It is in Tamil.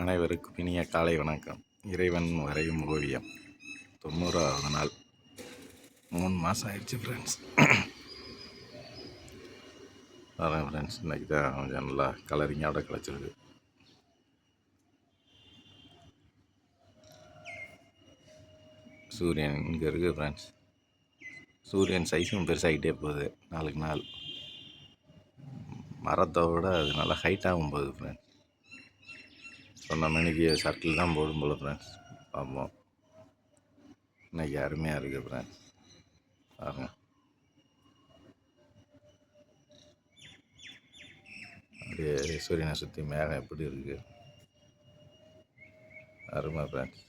அனைவருக்கும் இனிய காலை வணக்கம். இறைவன் வரையும் ஓவியம். தொண்ணூறாவது நாள். மூணு மாதம் ஆயிடுச்சு ஃப்ரெண்ட்ஸ் வரேன் ஃப்ரெண்ட்ஸ் இன்றைக்கி தான் கொஞ்சம் நல்லா கலரிங்கோட கிடச்சிருக்கு சூரியன் இங்கே இருக்குது ஃப்ரெண்ட்ஸ் சூரியன் சைஸும் பெருசாகிட்டே போகுது நாளுக்கு நாள். மரத்தை விட அது நல்லா ஹைட்டாகவும் போகுது ஃப்ரெண்ட்ஸ் சொன்ன மணிக்கு சட்டில் தான் போடும் போல ஃப்ரெண்ட்ஸ் பார்ப்போம் இன்றைக்கி அருமையாக இருக்குது ஃப்ரெண்ட்ஸ் பாருங்க. அப்படியே சூரியனை சுற்றி மேகம் எப்படி இருக்குது அருமை ஃப்ரெண்ட்ஸ்